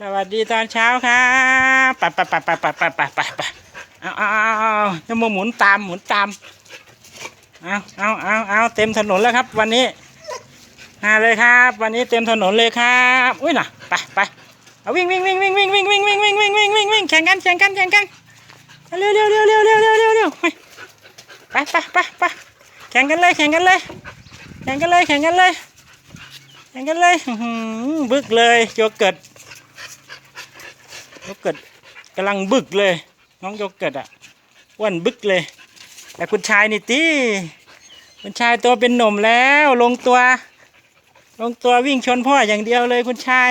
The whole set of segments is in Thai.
สวัสดีตอนเช้าครับไปไปไปไปไปไปไปไปไปเอาเอาเอาเอาจะมาหมุนตามหมุนตาม เอาเอาเอาเอาเต็มถนนแล้วครับ วันนี้มาเลยครับ วันนี้เต็มถนนเลยครับอุ้ยน่ะไปไปเอาวิ่งวิ่งวิ่งวิ่งวิ่งวิ่งวิ่งวิ่งวิ่งวิ่งวิ่งวิ่งวิ่งแข่งกันแข่งกันแข่งกันเร็วเร็วเร็วเร็วเร็วเร็วเร็วเร็วไปไปไปไปแข่งกันเลยแข่งกันเลยแข่งกันเลยแข่งกันเลยแข่งกันเลยบึกเลยโยเกิร์ต โยเกิร์ตกำลังบึกเลย น้องโยเกิร์ตอะอ้วนบึกเลย แต่คุณชายนี่ตีคุณชายตัวเป็นหนุ่มแล้ว ลงตัว ลงตัววิ่งชนพ่ออย่างเดียวเลยคุณชาย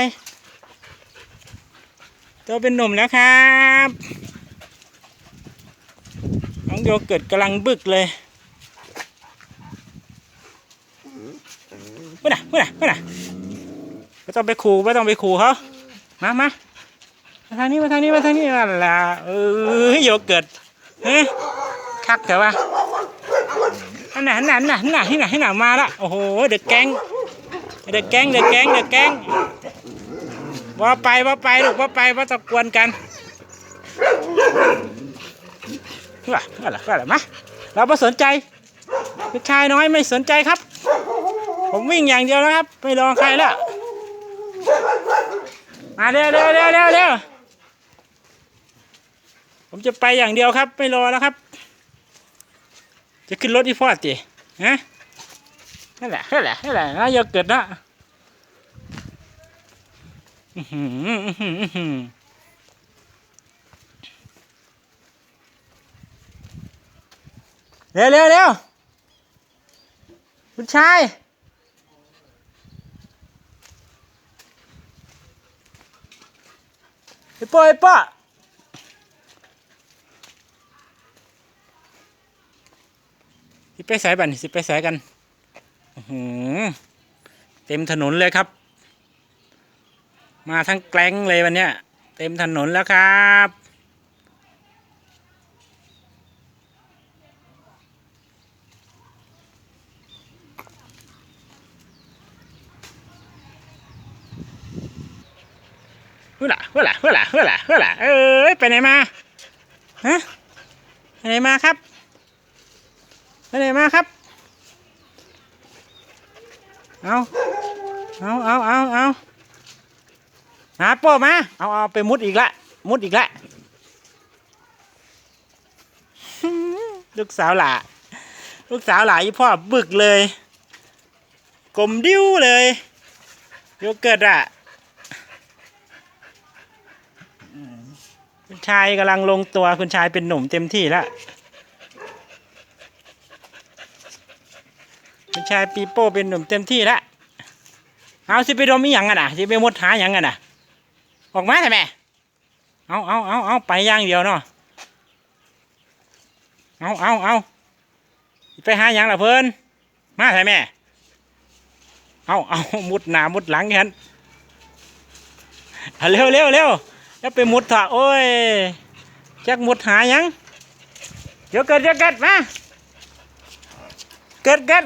ตัวเป็นหนุ่มแล้วครับ น้องโยเกิร์ตกำลังบึกเลยเมื่อไหร่เมื่อไหร่เมื่อไหร่ไม่ต้องไปขู่ไม่ต้องไปขู่เขามามา มาทางนี้มาทางนี้มาทางนี้นั่นล่ะเออโยเกิร์ตเฮ้ยคักแต่ว่าอันไหนอันไหนอันไหนอันไหนที่ไหนที่ไหนมาละโอ้โหเด็กแก๊งเด็กแก๊งเด็กแก๊งเด็กแก๊งว่าไปว่าไปลูกว่าไปว่าตะกวนกันว่าว่าล่ะว่าล่ะมาเราไม่สนใจผู้ชายน้อยไม่สนใจครับ ผมวิ่งอย่างเดียวแล้วครับ ไม่รอใครแล้วมาเร็วเร็วเร็วเร็ว ผมจะไปอย่างเดียวครับ ไม่รอแล้วครับ จะขึ้นรถอีฟอดจีฮะนั่นแหละนั่นแหละนั่นแหละนะอย่าเกิดนะอือหืออื้อหืออื้อหือเร็วเร็วเร็วคุณชายไอ้ป้อไอ้ป้อ ไปสายบันสิไปสายกันหือเต็มถนนเลยครับ มาทั้งแกล้งเลยวันเนี้ย เต็มถนนแล้วครับเฮ้ล่ะเฮ้ล่ะเฮ้ล่ะเฮ้ล่ะเฮ้ล่ะเอ้ยไปไหนมาฮะไปไหนมาครับ ไปไหนมาครับ เอาเอาเอาเอาเอาหาโป้มา เอาเอาไปมุดอีกละ มุดอีกละลูกสาวหล่าลูกสาวหล่าอีพ่อบึกเลย กลมดิ้วเลยโยเกิร์ตอะคุณชายกำลังลงตัวคุณชายเป็นหนุ่มเต็มที่แล้ว คุณชายปีโป้เป็นหนุ่มเต็มที่แล้วเอาสิไปดมอีหยังกันอะสิไปมุดหาหยังกันอะ ออกมาใช่ไหมเอาเอาเอาเอาไปย่างเดียวเนาะเอาเอาเอาไปหาหยังล่ะเพิ่นมาใช่ไหมเอาเอามุดหน้ามุดหลังกันเอาเร็วเร็วเร็วจะไปมุดเถอะโอ้ยจักมุดหายังเดี๋ยวเกิดเดี๋ยวเกิดมาเกิดเกิด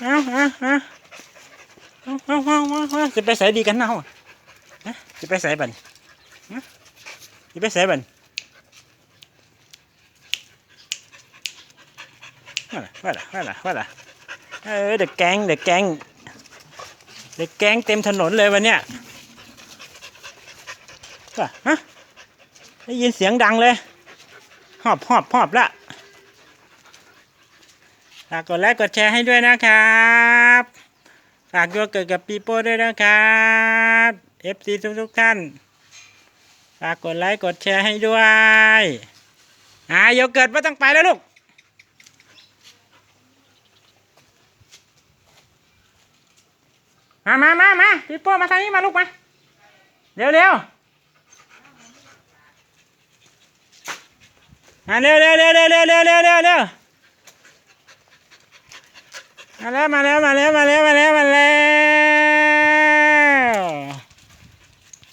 เอาเอาเอาเอาจะไปใส่ดีกันเนาะจะไปใส่บันจะไปใส่บันว่าละว่าละว่าละเออเด็กแกงเด็กแกงเด็กแกงเต็มถนนเลยวันเนี้ยว่าฮะได้ยินเสียงดังเลย หอบหอบหอบละ ฝากกดไลค์กดแชร์ให้ด้วยนะครับฝากตัวเกิดกับปีโป้ด้วยนะครับเอฟซีทุกทุกท่านฝากกดไลค์กดแชร์ให้ด้วยอ่าโยเกิร์ตไม่ต้องไปแล้วลูกมามามามาปีโป้มาทางนี้มาลูกมาเร็วเร็วมาเร็วเร็วเร็วเร็วเร็วเร็วเร็ว มาแล้วมาแล้วมาแล้วมาแล้วมาแล้วมาแล้ว